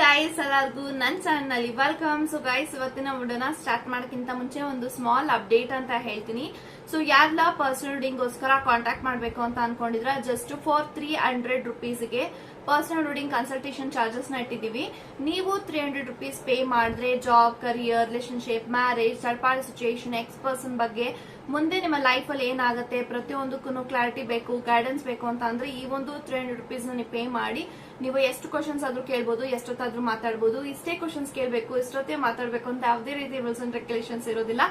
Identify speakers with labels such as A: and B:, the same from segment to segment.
A: Guys ಎಲ್ಲರಿಗೂ ನನ್ನ channel ಅಲ್ಲಿ ವೆಲ್ಕಮ್ ಸೊ ಗೈಸ್ ಇವತ್ತಿನ ವಿಡಿಯೋನ ಸ್ಟಾರ್ಟ್ ಮಾಡೋಕ್ಕಿಂತ ಮುಂಚೆ ಒಂದು ಸ್ಮಾಲ್ ಅಪ್ಡೇಟ್ ಅಂತ ಹೇಳ್ತೀನಿ. ಸೊ ಯಾರ್ಲ ಪರ್ಸನಲ್ ರೀಡಿಂಗ್ಗೋಸ್ಕರ ಕಾಂಟ್ಯಾಕ್ಟ್ ಮಾಡಬೇಕು ಅಂತ ಅನ್ಕೊಂಡಿದ್ರೆ ಜಸ್ಟ್ ಫಾರ್ ತ್ರೀ ಹಂಡ್ರೆಡ್ ರುಪೀಸ್ಗೆ ಪರ್ಸನಲ್ ರೀಡಿಂಗ್ ಕನ್ಸಲ್ಟೇಷನ್ ಚಾರ್ಜಸ್ನ ಇಟ್ಟಿದ್ದೀವಿ. ನೀವು ತ್ರೀ ಹಂಡ್ರೆಡ್ ರುಪೀಸ್ ಪೇ ಮಾಡಿದ್ರೆ job career relationship marriage third situation ex person ಬಗ್ಗೆ ಮುಂದೆ ನಿಮ್ಮ ಲೈಫ್ ಅಲ್ಲಿ ಏನಾಗುತ್ತೆ? ಪ್ರತಿಯೊಂದಕ್ಕೂ ಕ್ಲಾರಿಟಿ ಬೇಕು ಗೈಡೆನ್ಸ್ ಬೇಕು ಅಂತ ಅಂದ್ರೆ ಈ ಒಂದು ತ್ರೀ ಹಂಡ್ರೆಡ್ ರುಪೀಸ್ ನೀವು ಪೇ ಮಾಡಿ, ನೀವು ಎಷ್ಟು ಕ್ವಶನ್ಸ್ ಆದ್ರೂ ಕೇಳ್ಬೋದು, ಎಷ್ಟೊತ್ತಾದ್ರೂ ಮಾತಾಡ್ಬೋದು, ಇಷ್ಟೇ ಕ್ವಶನ್ಸ್ ಕೇಳಬೇಕು, ಇಷ್ಟೊತ್ತೇ ಮಾತಾಡಬೇಕು ಅಂತ ಯಾವುದೇ ರೀತಿ ರೂಲ್ಸ್ ಅಂಡ್ ರೆಗ್ಯುಲೇಷನ್ಸ್ ಇರೋದಿಲ್ಲ.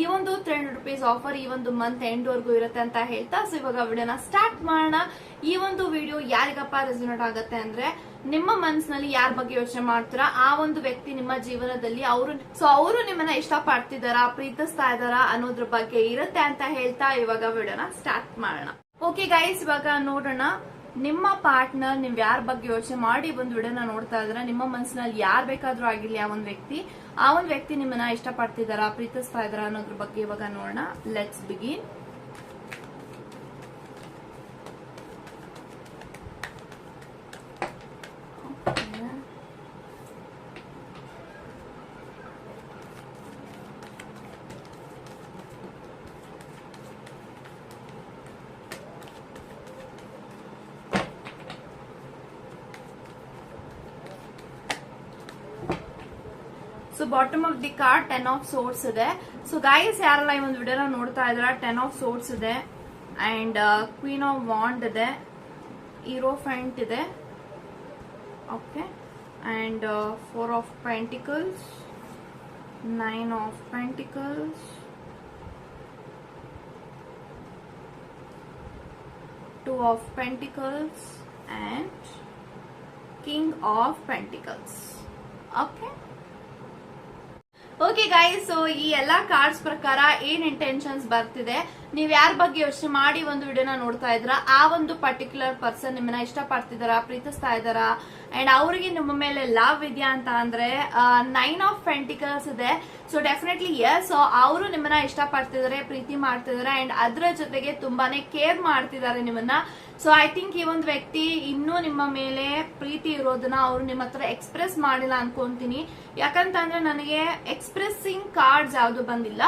A: ಈ ಒಂದು ತ್ರೀ ಹಂಡ್ರೆಡ್ ರುಪೀಸ್ ಆಫರ್ ಈ ಒಂದು ಮಂತ್ ಎಂಡ್ ವರ್ಗೂ ಇರುತ್ತೆ ಅಂತ ಹೇಳ್ತಾ ಸೊ ಇವಾಗ ವಿಡಿಯೋನ ಸ್ಟಾರ್ಟ್ ಮಾಡೋಣ. ಈ ಒಂದು ವಿಡಿಯೋ ಯಾರಿಗಪ್ಪ ರೆಸ್ಯೂನೇಟ್ ಆಗುತ್ತೆ ಅಂದ್ರೆ ನಿಮ್ಮ ಮನಸ್ಸಿನಲ್ಲಿ ಯಾರ ಬಗ್ಗೆ ಯೋಚನೆ ಮಾಡ್ತೀರಾ? ಆ ಒಂದು ವ್ಯಕ್ತಿ ನಿಮ್ಮ ಜೀವನದಲ್ಲಿ ಅವರು ಸೊ ಅವರು ನಿಮ್ಮನ್ನ ಇಷ್ಟ ಪಡ್ತಿದಾರಾ ಪ್ರೀತಿಸ್ತಾ ಇದಾರಾ ಅನ್ನೋದ್ರ ಬಗ್ಗೆ ಇರುತ್ತೆ ಅಂತ ಹೇಳ್ತಾ ಇವಾಗ ವಿಡಿಯೋನ ಸ್ಟಾರ್ಟ್ ಮಾಡೋಣ. ಓಕೆ ಗೈಸ್ ಇವಾಗ ನೋಡೋಣ. ನಿಮ್ಮ ಪಾರ್ಟ್ನರ್ ನೀವ್ ಯಾರ ಬಗ್ಗೆ ಯೋಚನೆ ಮಾಡಿ ಒಂದು ವಿಡಿಯೋನ ನೋಡ್ತಾ ಇದ್ರ. ನಿಮ್ಮ ಮನಸ್ಸಿನಲ್ಲಿ ಯಾರ್ ಬೇಕಾದ್ರೂ ಆಗಿರ್ಲಿ ಆ ಒಂದು ವ್ಯಕ್ತಿ. ಆ ಒಂದು ವ್ಯಕ್ತಿ ನಿಮ್ಮನ್ನ ಇಷ್ಟ ಪಡ್ತಿದಾರಾ ಪ್ರೀತಿಸ್ತಾ ಇದಾರಾ ಅನ್ನೋದ್ರ ಬಗ್ಗೆ ಇವಾಗ ನೋಡೋಣ. Let's begin bottom of the card ten of swords ಇದೆ. ಸೊ ಗೈಸ್ ಯಾರಲ್ಲ ಈ ಒಂದು ವಿಡಿಯೋನ ನೋಡ್ತಾ ಇದ್ರ ಟೆನ್ ಆಫ್ ಸೋರ್ಸ್ ಇದೆ. ಅಂಡ್ ಕ್ವೀನ್ ಆಫ್ ವಾಂಡ್ ಇದೆ. ಹೀರೋ ಫ್ರಂಟ್ ಇದೆ. Okay and four of pentacles nine of pentacles two of pentacles and king of pentacles okay okay guys so ಈ ಎಲ್ಲಾ ಕಾರ್ಡ್ಸ್ ಪ್ರಕಾರ ಏನ್ ಇಂಟೆನ್ಷನ್ಸ್ ಬರ್ತಿದೆ? ನೀವ್ ಯಾರ ಬಗ್ಗೆ ಯೋಚನೆ ಮಾಡಿ ಒಂದು ವಿಡಿಯೋನ ನೋಡ್ತಾ ಇದ್ರ ಆ ಒಂದು ಪರ್ಟಿಕ್ಯುಲರ್ ಪರ್ಸನ್ ನಿಮ್ಮನ್ನ ಇಷ್ಟಪಡ್ತಿದಾರ ಪ್ರೀತಿಸ್ತಾ ಇದಾರ ಅಂಡ್ ಅವರಿಗೆ ನಿಮ್ಮ ಮೇಲೆ ಲವ್ ಇದೆಯಾ ಅಂತ ಅಂದ್ರೆ ನೈನ್ ಆಫ್ ಪೆಂಟಿಕಲ್ಸ್ ಇದೆ. ಸೊ ಡೆಫಿನೆಟ್ಲಿ ಎಸ್ ಅವರು ನಿಮ್ಮನ್ನ ಇಷ್ಟಪಡ್ತಿದಾರೆ ಪ್ರೀತಿ ಮಾಡ್ತಿದಾರೆ ಅಂಡ್ ಅದ್ರ ಜೊತೆಗೆ ತುಂಬಾನೇ ಕೇರ್ ಮಾಡ್ತಿದ್ದಾರೆ ನಿಮ್ಮನ್ನ. ಸೊ ಐ ಥಿಂಕ್ ಈ ಒಂದು ವ್ಯಕ್ತಿ ಇನ್ನೂ ನಿಮ್ಮ ಮೇಲೆ ಪ್ರೀತಿ ಇರೋದನ್ನ ಅವರು ನಿಮ್ಮ ಹತ್ರ ಎಕ್ಸ್ಪ್ರೆಸ್ ಮಾಡಿಲ್ಲ ಅನ್ಕೊಂತೀನಿ. ಯಾಕಂತಂದ್ರೆ ನನಗೆ ಎಕ್ಸ್ಪ್ರೆಸ್ಸಿಂಗ್ ಕಾರ್ಡ್ಸ್ ಯಾವ್ದು ಬಂದಿಲ್ಲ.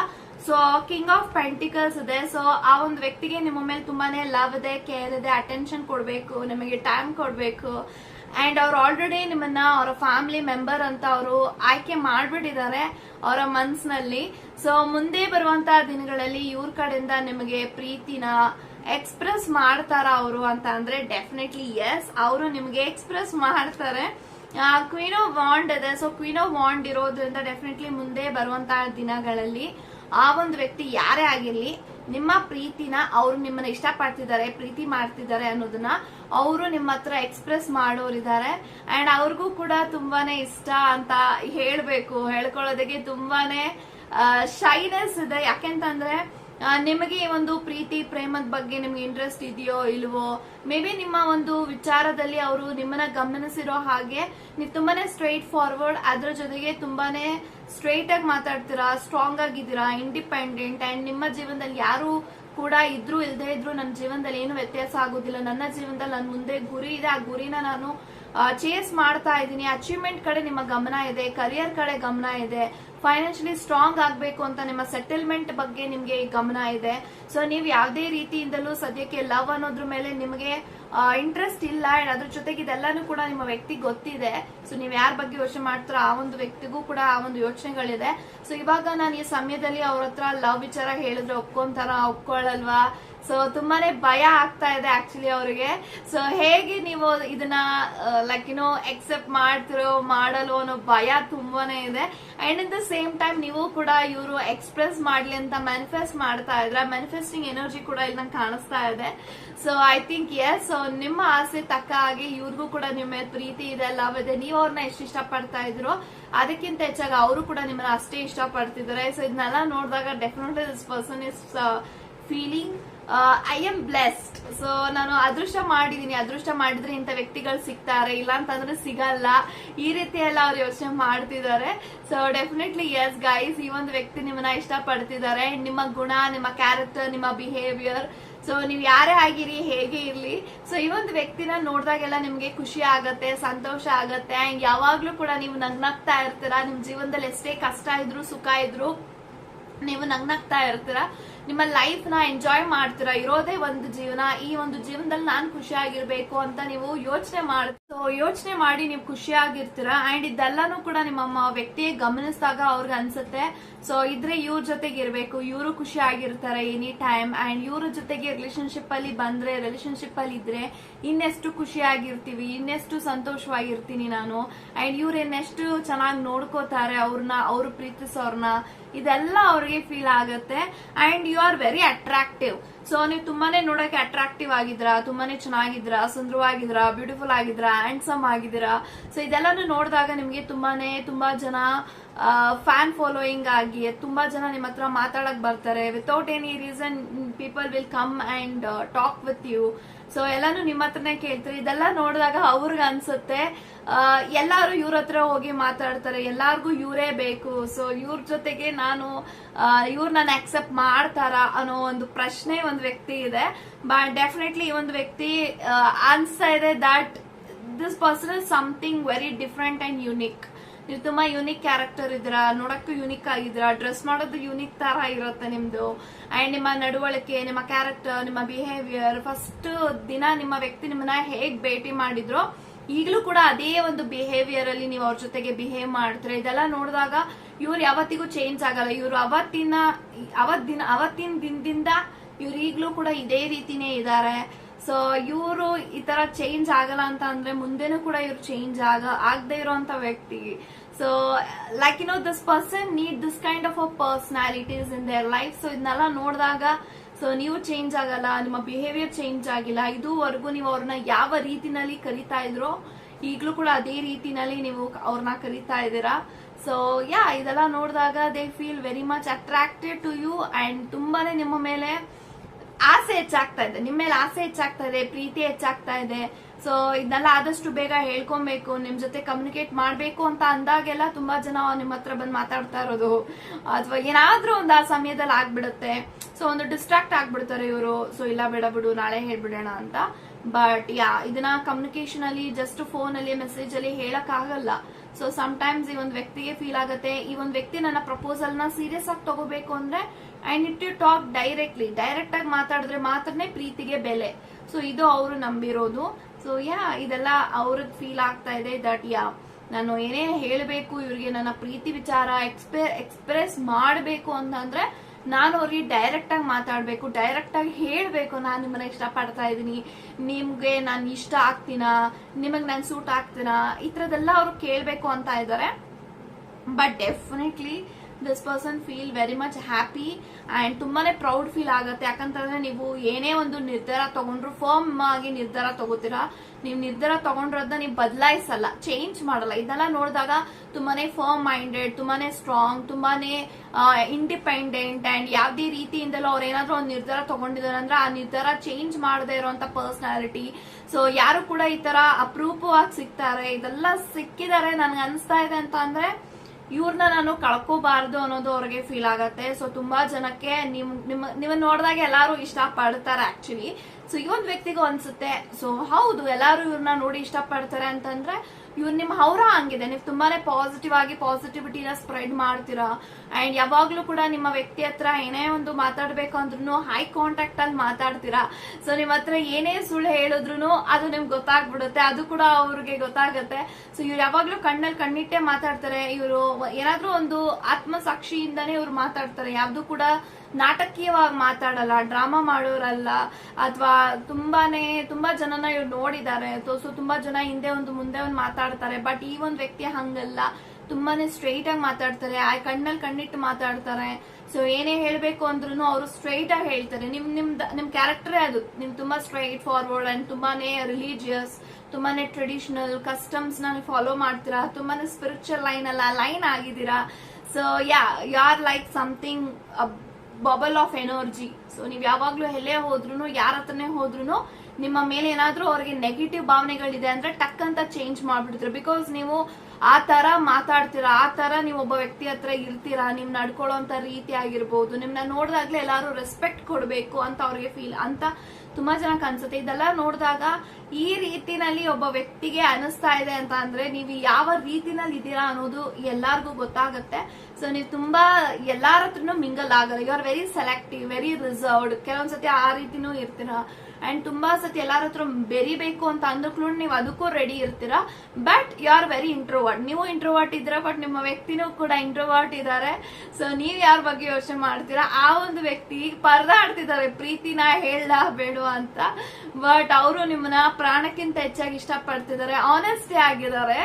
A: ಸೊ ಕಿಂಗ್ ಆಫ್ ಪೆಂಟಿಕಲ್ಸ್ ಇದೆ. ಸೊ ಆ ಒಂದು ವ್ಯಕ್ತಿಗೆ ನಿಮ್ಮ ಮೇಲೆ ತುಂಬಾನೇ ಲವ್ ಇದೆ ಕೇರ್ ಇದೆ ಅಟೆನ್ಷನ್ ಕೊಡಬೇಕು, ನಿಮಗೆ ಟೈಮ್ ಕೊಡಬೇಕು. ಅಂಡ್ ಅವ್ರು ಆಲ್ರೆಡಿ ನಿಮ್ಮನ್ನ ಅವರ ಫ್ಯಾಮಿಲಿ ಮೆಂಬರ್ ಅಂತ ಅವರು ಆಯ್ಕೆ ಮಾಡ್ಬಿಟ್ಟಿದ್ದಾರೆ ಅವರ ಮನ್ಸಿನಲ್ಲಿ. ಸೊ ಮುಂದೆ ಬರುವಂತಹ ದಿನಗಳಲ್ಲಿ ಇವ್ರ ಕಡೆಯಿಂದ ನಿಮಗೆ ಪ್ರೀತಿನ ಎಕ್ಸ್ಪ್ರೆಸ್ ಮಾಡ್ತಾರ ಅವರು ಅಂತ ಅಂದ್ರೆ ಡೆಫಿನೆಟ್ಲಿ ಎಸ್ ಅವರು ನಿಮಗೆ ಎಕ್ಸ್ಪ್ರೆಸ್ ಮಾಡ್ತಾರೆ. ಕ್ವೀನ್ ಆಫ್ ವಾಂಡ್ ಇದೆ. ಸೊ ಕ್ವೀನ್ ಆಫ್ ವಾಂಡ್ ಇರೋದ್ರಿಂದ ಡೆಫಿನೆಟ್ಲಿ ಮುಂದೆ ಬರುವಂತಹ ದಿನಗಳಲ್ಲಿ ಆ ಒಂದು ವ್ಯಕ್ತಿ ಯಾರೇ ಆಗಿರ್ಲಿ, ನಿಮ್ಮ ಪ್ರೀತಿನ ಅವ್ರು ನಿಮ್ಮನ್ನ ಇಷ್ಟಪಡ್ತಿದ್ದಾರೆ, ಪ್ರೀತಿ ಮಾಡ್ತಿದ್ದಾರೆ ಅನ್ನೋದನ್ನ ಅವರು ನಿಮ್ಮ ಹತ್ರ ಎಕ್ಸ್ಪ್ರೆಸ್ ಮಾಡೋರಿದ್ದಾರೆ ಅಂಡ್ ಅವ್ರಿಗೂ ಕೂಡ ತುಂಬಾನೇ ಇಷ್ಟ ಅಂತ ಹೇಳ್ಬೇಕು. ಹೇಳ್ಕೊಳ್ಳೋದಕ್ಕೆ ತುಂಬಾನೇ ಶೈನೆಸ್ ಇದೆ. ಯಾಕೆಂತಂದ್ರೆ ನಿಮಗೆ ಒಂದು ಪ್ರೀತಿ, ಪ್ರೇಮದ ಬಗ್ಗೆ ನಿಮ್ಗೆ ಇಂಟ್ರೆಸ್ಟ್ ಇದೆಯೋ ಇಲ್ವೋ ಮೇ ಬಿ ನಿಮ್ಮ ಒಂದು ವಿಚಾರದಲ್ಲಿ ಅವರು ನಿಮ್ಮನ್ನ ಗಮನಿಸಿರೋ ಹಾಗೆ, ನೀವು ತುಂಬಾನೇ ಸ್ಟ್ರೈಟ್ ಫಾರ್ವರ್ಡ್ ಅದ್ರ ಜೊತೆಗೆ ತುಂಬಾನೇ ಸ್ಟ್ರೈಟ್ ಆಗಿ ಮಾತಾಡ್ತೀರಾ ಸ್ಟ್ರಾಂಗ್ ಆಗಿದ್ದೀರಾ ಇಂಡಿಪೆಂಡೆಂಟ್ ಅಂಡ್ ನಿಮ್ಮ ಜೀವನದಲ್ಲಿ ಯಾರು ಕೂಡ ಇದ್ರು ಇಲ್ಲದೆ ಇದ್ರು ನನ್ನ ಜೀವನದಲ್ಲಿ ಏನು ವ್ಯತ್ಯಾಸ ಆಗೋದಿಲ್ಲ. ನನ್ನ ಜೀವನದಲ್ಲಿ ನನ್ನ ಮುಂದೆ ಗುರಿ ಇದೆ. ಆ ಗುರಿನ ನಾನು ಚೇಸ್ ಮಾಡ್ತಾ ಇದ್ದೀನಿ. ಅಚೀವ್ಮೆಂಟ್ ಕಡೆ ನಿಮ್ಮ ಗಮನ ಇದೆ. ಕರಿಯರ್ ಕಡೆ ಗಮನ ಇದೆ. ಫೈನಾನ್ಷಿಯಲಿ ಸ್ಟ್ರಾಂಗ್ ಆಗಬೇಕು ಅಂತ ನಿಮ್ಮ ಸೆಟಲ್ಮೆಂಟ್ ಬಗ್ಗೆ ನಿಮಗೆ ಗಮನ ಇದೆ. ಸೊ ನೀವು ಯಾವುದೇ ರೀತಿಯಿಂದಲೂ ಸದ್ಯಕ್ಕೆ ಲವ್ ಅನ್ನೋದ್ರ ಮೇಲೆ ನಿಮಗೆ ಇಂಟ್ರೆಸ್ಟ್ ಇಲ್ಲ. ಅಂಡ್ ಅದ್ರ ಜೊತೆಗೆ ಇದೆಲ್ಲಾನು ಕೂಡ ನಿಮ್ಮ ವ್ಯಕ್ತಿ ಗೊತ್ತಿದೆ. ಸೊ ನೀವು ಯಾರ ಬಗ್ಗೆ ಯೋಚನೆ ಮಾಡ್ತಾರೋ ಆ ಒಂದು ವ್ಯಕ್ತಿಗೂ ಕೂಡ ಆ ಒಂದು ಯೋಚನೆಗಳಿದೆ. ಸೊ ಇವಾಗ ನಾನು ಈ ಸಮಯದಲ್ಲಿ ಅವ್ರ ಹತ್ರ ಲವ್ ವಿಚಾರ ಹೇಳಿದ್ರೆ ಒಪ್ಕೊಂತಾರ? ಒಪ್ಕೊಳ್ಳಲ್ವಾ ಸೊ ತುಂಬಾನೇ ಭಯ ಆಗ್ತಾ ಇದೆ ಆಕ್ಚುಲಿ ಅವರಿಗೆ. ಸೊ ಹೇಗೆ ನೀವು ಇದನ್ನ ಲೈಕ್ ಯುನೋ ಎಕ್ಸೆಪ್ಟ್ ಮಾಡ್ತಿರೋ ಮಾಡಲು ಅನ್ನೋ ಭಯ ತುಂಬಾನೇ ಇದೆ. And in the same time ನೀವು ಕೂಡ ಇವರು ಎಕ್ಸ್ಪ್ರೆಸ್ ಮಾಡ್ಲಿ ಅಂತ ಮ್ಯಾನಿಫೆಸ್ಟ್ ಮಾಡ್ತಾ ಇದ್ರೆ ಮ್ಯಾನಿಫೆಸ್ಟಿಂಗ್ ಎನರ್ಜಿ ಕೂಡ ಇಲ್ಲಿ ನಂಗೆ ಕಾಣಿಸ್ತಾ ಇದೆ. So I think yes so ನಿಮ್ಮ ಆಸೆ ತಕ್ಕ ಹಾಗೆ ಇವ್ರಿಗೂ ಕೂಡ ನಿಮ್ಮ ಪ್ರೀತಿ ಇದೆ ಲವ್ ಇದೆ. ನೀವು ಅವ್ರನ್ನ ಎಷ್ಟು ಇಷ್ಟಪಡ್ತಾ ಇದ್ರು, ಅದಕ್ಕಿಂತ ಹೆಚ್ಚಾಗಿ ಅವರು ಕೂಡ ನಿಮ್ಮನ್ನ ಅಷ್ಟೇ ಇಷ್ಟಪಡ್ತಿದ್ದಾರೆ. ಸೊ ಇದನ್ನೆಲ್ಲ ನೋಡಿದಾಗ definitely this person is feeling I am blessed so ನಾನು ಅದೃಷ್ಟ ಮಾಡಿದೀನಿ. ಅದೃಷ್ಟ ಮಾಡಿದ್ರೆ ಇಂಥ ವ್ಯಕ್ತಿಗಳು ಸಿಗ್ತಾರೆ. ಇಲ್ಲ ಅಂತಂದ್ರೆ ಸಿಗಲ್ಲ. ಈ ರೀತಿ ಎಲ್ಲ ಅವ್ರು ಯೋಚನೆ ಮಾಡ್ತಿದ್ದಾರೆ. ಸೊ ಡೆಫಿನೆಟ್ಲಿ ಎಸ್ ಗೈಸ್ ಈ ಒಂದು ವ್ಯಕ್ತಿ ನಿಮ್ಮನ್ನ ಇಷ್ಟಪಡ್ತಿದ್ದಾರೆ. ಪಡ್ತಿದ್ದಾರೆ ನಿಮ್ಮ ಗುಣ, ನಿಮ್ಮ ಕ್ಯಾರೆಕ್ಟರ್ ನಿಮ್ಮ ಬಿಹೇವಿಯರ್ ಸೊ ನೀವು ಯಾರೇ ಆಗಿರಿ, ಹೇಗೆ ಇರ್ಲಿ. ಸೊ ಈ ಒಂದು ವ್ಯಕ್ತಿನ ನೋಡಿದಾಗೆಲ್ಲ ನಿಮ್ಗೆ ಖುಷಿ ಆಗತ್ತೆ, ಸಂತೋಷ ಆಗತ್ತೆ. ಅಂಡ್ ಯಾವಾಗ್ಲೂ ಕೂಡ ನೀವು ನಗ್ನಗ್ತಾ ಇರ್ತೀರಾ. ನಿಮ್ ಜೀವನದಲ್ಲಿ ಎಷ್ಟೇ ಕಷ್ಟ ಇದ್ರು, ಸುಖ ಇದ್ರು, ನೀವು ನಗ್ನಗ್ತಾ ಇರ್ತೀರಾ. ನಿಮ್ಮ ಲೈಫ್ನ ಎಂಜಾಯ್ ಮಾಡ್ತೀರಾ? ಇರೋದೇ ಒಂದು ಜೀವನ. ಈ ಒಂದು ಜೀವನದಲ್ಲಿ ನಾನು ಖುಷಿಯಾಗಿರ್ಬೇಕು ಅಂತ ನೀವು ಯೋಚನೆ ಮಾಡಿ ಸೊ ಯೋಚನೆ ಮಾಡಿ ನೀವು ಖುಷಿಯಾಗಿರ್ತೀರಾ? ಅಂಡ್ ಇದೆಲ್ಲಾನು ಕೂಡ ನಿಮ್ಮ ವ್ಯಕ್ತಿ ಗಮನಿಸಿದಾಗ ಅವ್ರಿಗೆ ಅನ್ಸುತ್ತೆ. ಸೊ ಇದ್ರೆ ಇವ್ರ ಜೊತೆಗೆ ಇರಬೇಕು ಇವರು ಖುಷಿಯಾಗಿರ್ತಾರೆ ಎನಿ ಟೈಮ್. ಅಂಡ್ ಇವ್ರ ಜೊತೆಗೆ ರಿಲೇಶನ್ಶಿಪ್ ಅಲ್ಲಿ ಬಂದ್ರೆ ರಿಲೇಶನ್ಶಿಪ್ ಅಲ್ಲಿ ಇದ್ರೆ ಇನ್ನೆಷ್ಟು ಖುಷಿಯಾಗಿರ್ತೀವಿ, ಇನ್ನೆಷ್ಟು ಸಂತೋಷವಾಗಿರ್ತೀನಿ ನಾನು. ಅಂಡ್ ಇವ್ರು ಇನ್ನೆಷ್ಟು ಚೆನ್ನಾಗಿ ನೋಡ್ಕೋತಾರೆ ಅವ್ರನ್ನ ಅವ್ರು ಪ್ರೀತಿಸೋರ್ನ. ಇದೆಲ್ಲ ಅವ್ರಿಗೆ ಫೀಲ್ ಆಗುತ್ತೆ. And you are very attractive so ನೀವು ತುಂಬಾನೇ ನೋಡಕ್ಕೆ ಅಟ್ರಾಕ್ಟಿವ್ ಆಗಿದ್ರಾ, ತುಂಬಾನೇ ಚೆನ್ನಾಗಿದ್ರಾ, ಸುಂದರವಾಗಿದ್ರಾ ಬ್ಯೂಟಿಫುಲ್ ಆಗಿದ್ರಾ ಹ್ಯಾಂಡ್ಸಮ್ ಆಗಿದ್ದೀರಾ? ಸೊ ಇದೆಲ್ಲಾನು ನೋಡಿದಾಗ ನಿಮ್ಗೆ ತುಂಬಾನೇ ತುಂಬಾ ಜನ ಫ್ಯಾನ್ ಫಾಲೋಯಿಂಗ್ ಆಗಿ, ತುಂಬಾ ಜನ ನಿಮ್ಮ ಹತ್ರ ಮಾತಾಡಕ್ ಬರ್ತಾರೆ. Without any reason people will come and talk with you so ಎಲ್ಲಾನು ನಿಮ್ಮ ಹತ್ರನೇ ಕೇಳ್ತಾರೆ ಇದೆಲ್ಲ ನೋಡಿದಾಗ ಅವ್ರಿಗೆ ಅನ್ಸುತ್ತೆ. ಎಲ್ಲರೂ ಇವ್ರ ಹತ್ರ ಹೋಗಿ ಮಾತಾಡ್ತಾರೆ. ಎಲ್ಲಾರ್ಗೂ ಇವರೇ ಬೇಕು. ಸೊ ಇವ್ರ ಜೊತೆಗೆ ನಾನು ಇವ್ರು ನಾನು ಅಕ್ಸೆಪ್ಟ್ ಮಾಡ್ತಾರ ಅನ್ನೋ ಒಂದು ಪ್ರಶ್ನೆ ಒಂದು ವ್ಯಕ್ತಿ ಇದೆ. ಬಟ್ ಡೆಫಿನೆಟ್ಲಿ ಈ ಒಂದು ವ್ಯಕ್ತಿ ಅನ್ಸ್ತಾ ಇದೆ that this person is something very different and unique ನೀವು ತುಂಬಾ ಯುನಿಕ್ ಕ್ಯಾರೆಕ್ಟರ್ ಇದ್ದೀರಾ ನೋಡಕ್ಕೂ ಯುನಿಕ್ ಆಗಿದ್ದೀರಾ ಡ್ರೆಸ್ ಮಾಡೋದು ಯುನಿಕ್ ತರ ಇರುತ್ತೆ ನಿಮ್ದು. ಅಂಡ್ ನಿಮ್ಮ ನಡವಳಿಕೆ, ನಿಮ್ಮ ಕ್ಯಾರೆಕ್ಟರ್ ನಿಮ್ಮ ಬಿಹೇವಿಯರ್ ಫಸ್ಟ್ ದಿನ ನಿಮ್ಮ ವ್ಯಕ್ತಿ ನಿಮ್ಮನ್ನ ಹೇಗ್ ಭೇಟಿ ಮಾಡಿದ್ರು, ಈಗಲೂ ಕೂಡ ಅದೇ ಒಂದು ಬಿಹೇವಿಯರ್ ಅಲ್ಲಿ ನೀವು ಅವ್ರ ಜೊತೆಗೆ ಬಿಹೇವ್ ಮಾಡ್ತಾರೆ. ಇದೆಲ್ಲ ನೋಡಿದಾಗ ಇವ್ರು ಯಾವತ್ತಿಗೂ ಚೇಂಜ್ ಆಗಲ್ಲ. ಇವ್ರು ಅವತ್ತಿನ ಅವತ್ತಿನ ಅವತ್ತಿನ ದಿನದಿಂದ ಇವ್ರು ಈಗಲೂ ಕೂಡ ಇದೇ ರೀತಿನೇ ಇದ್ದಾರೆ ಸೊ ಇವರು ಈ ತರ ಚೇಂಜ್ ಆಗಲ್ಲ ಅಂತ ಅಂದ್ರೆ ಮುಂದೆನೂ ಕೂಡ ಇವ್ರು ಚೇಂಜ್ ಆಗ, ಆಗದೆ ಇರೋಂತ ವ್ಯಕ್ತಿ. So like you know this person need this kind of a personalities in their life so ಇದನ್ನೆಲ್ಲ ನೋಡಿದಾಗ ಸೊ ನೀವು ಚೇಂಜ್ ಆಗಲ್ಲ, ನಿಮ್ಮ ಬಿಹೇವಿಯರ್ ಚೇಂಜ್ ಆಗಿಲ್ಲ. ಇದುವರೆಗೂ ನೀವು ಅವ್ರನ್ನ ಯಾವ ರೀತಿನಲ್ಲಿ ಕರಿತಾ ಇದ್ರೋ, ಈಗಲೂ ಕೂಡ ಅದೇ ರೀತಿನಲ್ಲಿ ನೀವು ಅವ್ರನ್ನ ಕರಿತಾ ಇದ್ದೀರಾ. ಸೊ ಯಾ ಇದೆಲ್ಲ ನೋಡಿದಾಗ they feel very much attracted to you and ತುಂಬಾನೇ ನಿಮ್ಮ ಮೇಲೆ ಆಸೆ ಹೆಚ್ಚಾಗ್ತಾ ಇದೆ. ನಿಮ್ಮ ಮೇಲೆ ಆಸೆ ಹೆಚ್ಚಾಗ್ತಾ ಇದೆ, ಪ್ರೀತಿ ಹೆಚ್ಚಾಗ್ತಾ ಇದೆ. ಸೊ ಇದನ್ನೆಲ್ಲ ಆದಷ್ಟು ಬೇಗ ಹೇಳ್ಕೊಬೇಕು, ನಿಮ್ ಜೊತೆ ಕಮ್ಯುನಿಕೇಟ್ ಮಾಡ್ಬೇಕು ಅಂತ ಅಂದಾಗೆಲ್ಲ ತುಂಬಾ ಜನ ನಿಮ್ಮ ಹತ್ರ ಬಂದು ಮಾತಾಡ್ತಾ ಇರೋದು. ಅಥವಾ ಏನಾದ್ರೂ ಒಂದು ಆ ಸಮಯದಲ್ಲಿ ಆಗ್ಬಿಡುತ್ತೆ. ಸೊ ಒಂದು ಡಿಸ್ಟ್ರಾಕ್ಟ್ ಆಗ್ಬಿಡ್ತಾರೆ ಇವರು. ಸೊ ಇಲ್ಲ ಬೇಡ ಬಿಡು, ನಾಳೆ ಹೇಳ್ಬಿಡೋಣ ಅಂತ. ಬಟ್ ಯಾ ಇದನ್ನ ಕಮ್ಯುನಿಕೇಶನ್ ಅಲ್ಲಿ ಜಸ್ಟ್ ಫೋನ್ ಅಲ್ಲಿ ಮೆಸೇಜ್ ಅಲ್ಲಿ ಹೇಳಕ್ ಆಗಲ್ಲ ಸೊ ಟೈಮ್ಸ್ ಈ ಒಂದು ವ್ಯಕ್ತಿಗೆ ಫೀಲ್ ಆಗುತ್ತೆ, ಈ ಒಂದು ವ್ಯಕ್ತಿ ನನ್ನ ಪ್ರಪೋಸಲ್ನ ಸೀರಿಯಸ್ ಆಗಿ ತಗೋಬೇಕು ಅಂದ್ರೆ I need you talk directly direct ಆಗಿ ಮಾತಾಡಿದ್ರೆ ಮಾತ್ರನೇ ಪ್ರೀತಿಗೆ ಬೆಲೆ. ಸೊ ಇದು ಅವರು ನಂಬಿರೋದು. ಸೊ ಯಾ ಇದೆಲ್ಲ ಅವ್ರಿಗೆ ಫೀಲ್ ಆಗ್ತಾ ಇದೆ ದಟ್ ಯಾ ನಾನು ಏನೇ ಹೇಳಬೇಕು, ಇವ್ರಿಗೆ ನನ್ನ ಪ್ರೀತಿ ವಿಚಾರ ಎಕ್ಸ್ಪೆ ಎಕ್ಸ್ಪ್ರೆಸ್ ಮಾಡಬೇಕು ಅಂತಂದ್ರೆ ನಾನು ಅವ್ರಿಗೆ ಡೈರೆಕ್ಟ್ ಆಗಿ ಮಾತಾಡ್ಬೇಕು ಡೈರೆಕ್ಟ್ ಆಗಿ ಹೇಳ್ಬೇಕು, ನಾನು ನಿಮ್ಮನ್ನ ಇಷ್ಟ ಪಡ್ತಾ ಇದೀನಿ, ನಿಮ್ಗೆ ನಾನು ಇಷ್ಟ ಆಗ್ತೀನಾ, ನಿಮಗ್ ನಾನು ಸೂಟ್ ಆಗ್ತೀನಾ, ಈ ತರದೆಲ್ಲ ಅವ್ರು ಕೇಳ್ಬೇಕು ಅಂತ ಇದ್ದಾರೆ. But definitely this person feel very much happy and ತುಂಬಾನೇ ಪ್ರೌಡ್ ಫೀಲ್ ಆಗುತ್ತೆ. ಯಾಕಂತಂದ್ರೆ ನೀವು ಏನೇ ಒಂದು ನಿರ್ಧಾರ ತಗೊಂಡ್ರು ಫರ್ಮ್ ಆಗಿ ನಿರ್ಧಾರ ತಗೋತೀರಾ. ನೀವು ನಿರ್ಧಾರ ತಗೊಂಡ್ರದ್ನ ನೀವು ಬದಲಾಯಿಸಲ್ಲ ಚೇಂಜ್ ಮಾಡಲ್ಲ. ಇದೆಲ್ಲ ನೋಡಿದಾಗ ತುಂಬಾನೇ ಫರ್ಮ್ ಮೈಂಡೆಡ್ ತುಂಬಾನೇ ಸ್ಟ್ರಾಂಗ್ ತುಂಬಾನೇ ಇಂಡಿಪೆಂಡೆಂಟ್ ಅಂಡ್ ಯಾವ್ದೇ ರೀತಿಯಿಂದಲೂ ಅವ್ರು ಏನಾದ್ರೂ ಒಂದು ನಿರ್ಧಾರ ತಗೊಂಡಿದ್ದಾರೆ ಅಂದ್ರೆ ಆ ನಿರ್ಧಾರ ಚೇಂಜ್ ಮಾಡದೇ ಇರುವಂತ ಪರ್ಸನಾಲಿಟಿ ಸೊ ಯಾರು ಕೂಡ ಈ ತರ ಅಪರೂಪವಾಗಿ ಸಿಗ್ತಾರೆ, ಇದೆಲ್ಲ ಸಿಕ್ಕಿದ್ದಾರೆ ನನ್ಗೆ ಅನಿಸ್ತಾ ಇದೆ ಅಂತ ಅಂದ್ರೆ ಇವ್ರನ್ನ ನಾನು ಕಳ್ಕೋಬಾರ್ದು ಅನ್ನೋದು ಅವ್ರಿಗೆ ಫೀಲ್ ಆಗತ್ತೆ. ಸೊ ತುಂಬಾ ಜನಕ್ಕೆ ನಿಮ್ ನಿಮ್ ನೀವು ನೋಡಿದಾಗ ಎಲ್ಲಾರು ಇಷ್ಟ ಪಡ್ತಾರೆ ಆಕ್ಚುಲಿ ಸೊ ಈ ಒಂದು ವ್ಯಕ್ತಿಗೂ ಅನ್ಸುತ್ತೆ ಸೊ ಹೌದು, ಎಲ್ಲಾರು ಇವ್ರನ್ನ ನೋಡಿ ಇಷ್ಟ ಪಡ್ತಾರೆ ಅಂತಂದ್ರೆ, ಇವ್ರು ನಿಮ್ ಹೌರ ಹಂಗಿದೆ. ನೀವು ತುಂಬಾನೇ ಪಾಸಿಟಿವ್ ಆಗಿ ಪಾಸಿಟಿವಿಟಿನ ಸ್ಪ್ರೆಡ್ ಮಾಡ್ತೀರಾ. ಅಂಡ್ ಯಾವಾಗ್ಲೂ ಕೂಡ ನಿಮ್ಮ ವ್ಯಕ್ತಿ ಹತ್ರ ಏನೇ ಒಂದು ಮಾತಾಡ್ಬೇಕು ಅಂದ್ರೂ ಹೈ ಕಾಂಟ್ಯಾಕ್ಟ್ ಅಲ್ಲಿ ಮಾತಾಡ್ತೀರಾ. ಸೊ ನಿಮ್ ಹತ್ರ ಏನೇ ಸುಳ್ಳು ಹೇಳಿದ್ರು ಅದು ನಿಮ್ಗೆ ಗೊತ್ತಾಗ್ಬಿಡುತ್ತೆ. ಅದು ಕೂಡ ಅವ್ರಿಗೆ ಗೊತ್ತಾಗುತ್ತೆ. ಸೊ ಇವ್ರು ಯಾವಾಗ್ಲೂ ಕಣ್ಣಲ್ಲಿ ಕಣ್ಣಿಟ್ಟೆ ಮಾತಾಡ್ತಾರೆ. ಇವರು ಏನಾದ್ರೂ ಒಂದು ಆತ್ಮಸಾಕ್ಷಿಯಿಂದಾನೇ ಇವ್ರು ಮಾತಾಡ್ತಾರೆ. ಯಾವ್ದು ಕೂಡ ನಾಟಕೀಯವಾಗಿ ಮಾತಾಡಲ್ಲ, ಡ್ರಾಮಾ ಮಾಡೋರಲ್ಲ, ಅಥವಾ ತುಂಬಾನೇ ತುಂಬಾ ಜನನ ಇವ್ರು ನೋಡಿದ್ದಾರೆ. ಸೊ ತುಂಬಾ ಜನ ಹಿಂದೆ ಒಂದು ಮುಂದೆ ಒಂದು ಮಾತಾಡ್ತಾರೆ. ಬಟ್ ಈ ಒಂದು ವ್ಯಕ್ತಿ ಹಂಗಲ್ಲ. ತುಂಬಾನೇ ಸ್ಟ್ರೈಟ್ ಆಗಿ ಮಾತಾಡ್ತಾರೆ. ಆ ಕಣ್ಣಲ್ಲಿ ಕಣ್ಣಿಟ್ಟು ಮಾತಾಡ್ತಾರೆ. ಸೊ ಏನೇ ಹೇಳ್ಬೇಕು ಅಂದ್ರೂ ಅವರು ಸ್ಟ್ರೈಟ್ ಆಗಿ ಹೇಳ್ತಾರೆ. ನಿಮ್ ನಿಮ್ದು ನಿಮ್ ಕ್ಯಾರೆಕ್ಟರೇ ಅದು. ನಿಮ್ ತುಂಬಾ ಸ್ಟ್ರೈಟ್ ಫಾರ್ವರ್ಡ್ ಅಂಡ್ ತುಂಬಾನೇ ರಿಲಿಜಿಯಸ್ ತುಂಬಾನೇ ಟ್ರೆಡಿಷನಲ್ ಕಸ್ಟಮ್ಸ್ನ ಫಾಲೋ ಮಾಡ್ತೀರಾ? ತುಂಬಾನೇ ಸ್ಪಿರಿಚುವಲ್ ಲೈನ್ ಅಲ್ಲ ಲೈನ್ ಆಗಿದ್ದೀರಾ? So yeah you are like something bubble of energy so ನೀವ್ ಯಾವಾಗ್ಲೂ ಎಲ್ಲೇ ಹೋದ್ರು ಯಾರ ಹತ್ರನೇ ಹೋದ್ರು ನಿಮ್ಮ ಮೇಲೆ ಏನಾದ್ರೂ ಅವ್ರಿಗೆ ನೆಗೆಟಿವ್ ಭಾವನೆಗಳಿದೆ ಅಂದ್ರೆ ಟಕ್ ಅಂತ ಚೇಂಜ್ ಮಾಡ್ಬಿಡ್ತೀರಾ. ಬಿಕಾಸ್ ನೀವು ಆ ತರ ಮಾತಾಡ್ತೀರಾ, ಆ ತರ ನೀವು ಒಬ್ಬ ವ್ಯಕ್ತಿ ಹತ್ರ ಇರ್ತೀರಾ ನಿಮ್ ನಡ್ಕೊಳ್ಳೋ ರೀತಿ ಆಗಿರ್ಬೋದು, ನಿಮ್ನ ನೋಡಿದಾಗ್ಲೇ ಎಲ್ಲಾರು ರೆಸ್ಪೆಕ್ಟ್ ಕೊಡ್ಬೇಕು ಅಂತ ಅವ್ರಿಗೆ ಫೀಲ್ ಅಂತ ತುಂಬಾ ಜನ ಅನ್ಸುತ್ತೆ ಇದೆಲ್ಲ ನೋಡಿದಾಗ ಈ ರೀತಿನಲ್ಲಿ ಒಬ್ಬ ವ್ಯಕ್ತಿಗೆ ಅನಿಸ್ತಾ ಇದೆ ಅಂತ ಅಂದ್ರೆ ನೀವು ಯಾವ ರೀತಿನಲ್ಲಿ ಇದ್ದೀರಾ ಅನ್ನೋದು ಎಲ್ಲಾರ್ಗೂ ಗೊತ್ತಾಗುತ್ತೆ. ಸೊ ನೀವು ತುಂಬಾ ಎಲ್ಲಾರ ಹತ್ರನು ಮಿಂಗಲ್ ಆಗಲ್ಲ. You are very selective very reserved ಕೆಲವೊಂದ್ಸತಿ ಆ ರೀತಿನೂ ಇರ್ತೀರಾ? ಅಂಡ್ ತುಂಬಾ ಸತಿ ಎಲ್ಲಾರ ಹತ್ರ ಬೆರಿಬೇಕು ಅಂತ ಅಂದಕ್ಲೂ ನೀವು ಅದಕ್ಕೂ ರೆಡಿ ಇರ್ತೀರಾ. But you are very introvert ನೀವು ಇಂಟ್ರೋವರ್ಟ್ ಇದ್ದೀರಾ ಬಟ್ ನಿಮ್ಮ ವ್ಯಕ್ತಿನೂ ಕೂಡ ಇಂಟ್ರೋವರ್ಟ್ ಇದ್ದಾರೆ. ಸೊ ನೀವ್ ಯಾರ ಬಗ್ಗೆ ಯೋಚನೆ ಮಾಡ್ತೀರಾ? ಆ ಒಂದು ವ್ಯಕ್ತಿ ಪರದಾಡ್ತಿದ್ದಾರೆ. ಪ್ರೀತಿನ ಹೇಳ ಬೇಡ ಅಂತ. ಬಟ್ ಅವರು ನಿಮ್ಮನ್ನ ಪ್ರಾಣಕ್ಕಿಂತ ಹೆಚ್ಚಾಗಿ ಇಷ್ಟಪಡ್ತಿದ್ದಾರೆ. ಆನೆಸ್ಟಿ ಆಗಿದ್ದಾರೆ.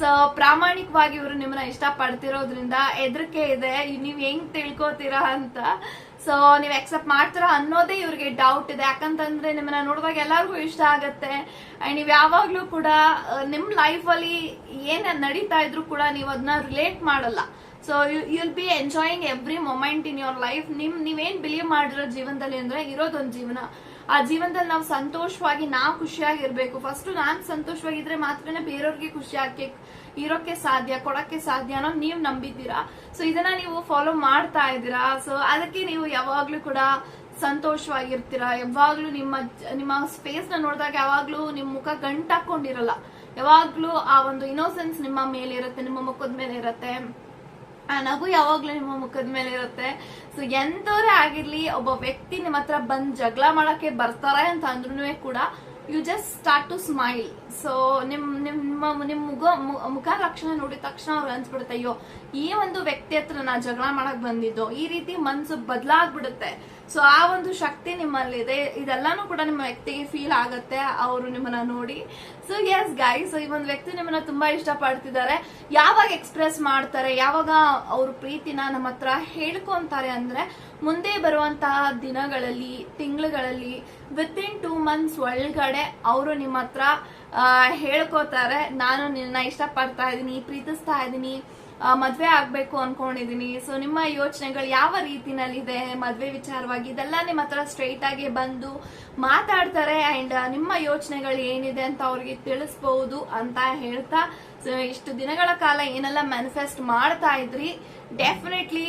A: ಸೊ ಪ್ರಾಮಾಣಿಕವಾಗಿ ಇವರು ನಿಮ್ಮನ್ನ ಇಷ್ಟ ಪಡ್ತಿರೋದ್ರಿಂದ ಹೆದರಿಕೆ ಇದೆ. ನೀವ್ ಹೆಂಗ್ ತಿಳ್ಕೊತೀರಾ ಅಂತ. ಸೊ ನೀವು ಅಕ್ಸೆಪ್ಟ್ ಮಾಡ್ತೀರಾ ಅನ್ನೋದೇ ಇವ್ರಿಗೆ ಡೌಟ್ ಇದೆ. ಯಾಕಂತಂದ್ರೆ ನಿಮ್ಮನ್ನ ನೋಡುವಾಗ ಎಲ್ಲರಿಗೂ ಇಷ್ಟ ಆಗತ್ತೆ. ಅಂಡ್ ನೀವು ಯಾವಾಗ್ಲೂ ಕೂಡ ನಿಮ್ ಲೈಫ್ ಅಲ್ಲಿ ಏನ್ ನಡೀತಾ ಇದ್ರು ಕೂಡ ನೀವು ಅದನ್ನ ರಿಲೇಟ್ ಮಾಡಲ್ಲ. So you will be enjoying every moment in your life ನಿಮ್, ನೀವೇನ್ ಬಿಲೀವ್ ಮಾಡಿರೋ ಜೀವನದಲ್ಲಿ ಅಂದ್ರೆ ಇರೋದೊಂದು ಜೀವನ. ಆ ಜೀವನದಲ್ಲಿ ನಾವು ಸಂತೋಷವಾಗಿ, ನಾವು ಖುಷಿಯಾಗಿರ್ಬೇಕು. ಫಸ್ಟ್ ನಾನ್ ಸಂತೋಷವಾಗಿದ್ರೆ ಮಾತ್ರನೇ ಬೇರೆಯವ್ರಿಗೆ ಖುಷಿ ಹಾಕಿ ಇರೋಕೆ ಸಾಧ್ಯ, ಕೊಡಕ್ಕೆ ಸಾಧ್ಯ ಅನ್ನೋ ನೀವು ನಂಬಿದ್ದೀರಾ? ಸೊ ಇದನ್ನ ನೀವು ಫಾಲೋ ಮಾಡ್ತಾ ಇದ್ದೀರಾ? ಸೊ ಅದಕ್ಕೆ ನೀವು ಯಾವಾಗ್ಲೂ ಕೂಡ ಸಂತೋಷವಾಗಿರ್ತೀರಾ? ಯಾವಾಗ್ಲೂ ನಿಮ್ಮ ನಿಮ್ಮ ಸ್ಪೇಸ್ನ ನೋಡಿದಾಗ ಯಾವಾಗ್ಲೂ ನಿಮ್ ಮುಖ ಗಂಟಾಕೊಂಡಿರಲ್ಲ. ಯಾವಾಗ್ಲೂ ಆ ಒಂದು ಇನೋಸೆನ್ಸ್ ನಿಮ್ಮ ಮೇಲೆ ಇರುತ್ತೆ, ನಿಮ್ಮ ಮುಖದ ಮೇಲೆ ಇರುತ್ತೆ. ಆ ನಗು ಯಾವಾಗ್ಲೂ ನಿಮ್ಮ ಮುಖದ ಮೇಲೆ ಇರುತ್ತೆ. ಸೊ ಎಂತವರೇ ಆಗಿರ್ಲಿ, ಒಬ್ಬ ವ್ಯಕ್ತಿ ನಿಮ್ಮ ಹತ್ರ ಬಂದ್ ಜಗಳ ಮಾಡಕ್ಕೆ ಬರ್ತಾರೆ ಅಂತ ಅಂದ್ರೂ ಕೂಡ you just start to smile so ನಿಮ್ ನಿಮ್ಮ, ನಿಮ್ ಮುಗ ಮುಖ ಲಕ್ಷಣ ನೋಡಿದ ತಕ್ಷಣ ಅವ್ರು ಅನ್ಸ್ಬಿಡುತ್ತೆ, ಅಯ್ಯೋ, ಈ ಒಂದು ವ್ಯಕ್ತಿ ಹತ್ರ ನಾ ಜಗಳ ಮಾಡಕ್ ಬಂದಿದ್ದು, ಈ ರೀತಿ ಮನ್ಸು ಬದಲಾಗ್ಬಿಡುತ್ತೆ. ಸೊ ಆ ಒಂದು ಶಕ್ತಿ ನಿಮ್ಮಲ್ಲಿದೆ. ಇದೆಲ್ಲಾನು ಕೂಡ ನಿಮ್ಮ ವ್ಯಕ್ತಿಗೆ ಫೀಲ್ ಆಗುತ್ತೆ. ಅವರು ನಿಮ್ಮನ್ನ ನೋಡಿ. ಸೊ ಎಸ್ ಗಾಯ್ ಸೊ ಈ ಒಂದು ವ್ಯಕ್ತಿ ನಿಮ್ಮನ್ನ ತುಂಬಾ ಇಷ್ಟ ಪಡ್ತಿದ್ದಾರೆ ಯಾವಾಗ ಎಕ್ಸ್ಪ್ರೆಸ್ ಮಾಡ್ತಾರೆ, ಯಾವಾಗ ಅವ್ರ ಪ್ರೀತಿನ ನಮ್ಮ ಹತ್ರ ಹೇಳ್ಕೊಂತಾರೆ ಅಂದ್ರೆ, ಮುಂದೆ ಬರುವಂತಹ ದಿನಗಳಲ್ಲಿ, ತಿಂಗಳುಗಳಲ್ಲಿ ವಿತ್ ಇನ್ ಟೂ ಮಂತ್ಸ್ ಒಳಗಡೆ, ಅವರು ನಿಮ್ಮ ಹತ್ರ ಹೇಳ್ಕೋತಾರೆ. ನಾನು ನಿನ್ನ ಇಷ್ಟಪಡ್ತಾ ಇದ್ದೀನಿ ಪ್ರೀತಿಸ್ತಾ ಇದ್ದೀನಿ. ಮದ್ವೆ ಆಗ್ಬೇಕು ಅನ್ಕೊಂಡಿದೀನಿ. ಸೊ ನಿಮ್ಮ ಯೋಚನೆಗಳು ಯಾವ ರೀತಿನಲ್ಲಿದೆ? ಮದ್ವೆ ವಿಚಾರವಾಗಿ ಇದೆಲ್ಲ ನಿಮ್ಮ ಹತ್ರ ಸ್ಟ್ರೈಟ್ ಆಗಿ ಬಂದು ಮಾತಾಡ್ತಾರೆ ಅಂಡ್ ನಿಮ್ಮ ಯೋಚನೆಗಳು ಏನಿದೆ ಅಂತ ಅವ್ರಿಗೆ ತಿಳಿಸ್ಬಹುದು ಅಂತ ಹೇಳ್ತಾ ಸೊ ಇಷ್ಟು ದಿನಗಳ ಕಾಲ ಏನೆಲ್ಲ ಮ್ಯಾನಿಫೆಸ್ಟ್ ಮಾಡ್ತಾ ಇದ್ರಿ? ಡೆಫಿನೆಟ್ಲಿ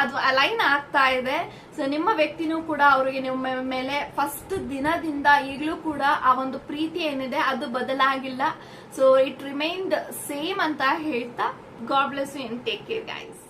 A: ಅದು ಅಲೈನ್ ಆಗ್ತಾ ಇದೆ. ಸೊ ನಿಮ್ಮ ವ್ಯಕ್ತಿನೂ ಕೂಡ ಅವರಿಗೆ ನಿಮ್ಮ ಮೇಲೆ ಫಸ್ಟ್ ದಿನದಿಂದ ಈಗಲೂ ಕೂಡ ಆ ಒಂದು ಪ್ರೀತಿ ಏನಿದೆ ಅದು ಬದಲಾಗಿಲ್ಲ. ಸೊ ಇಟ್ ರಿಮೈನ್ಡ್ ಸೇಮ್ ಅಂತ ಹೇಳ್ತಾ God bless you and take care guys